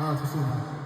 아, 좋습니다.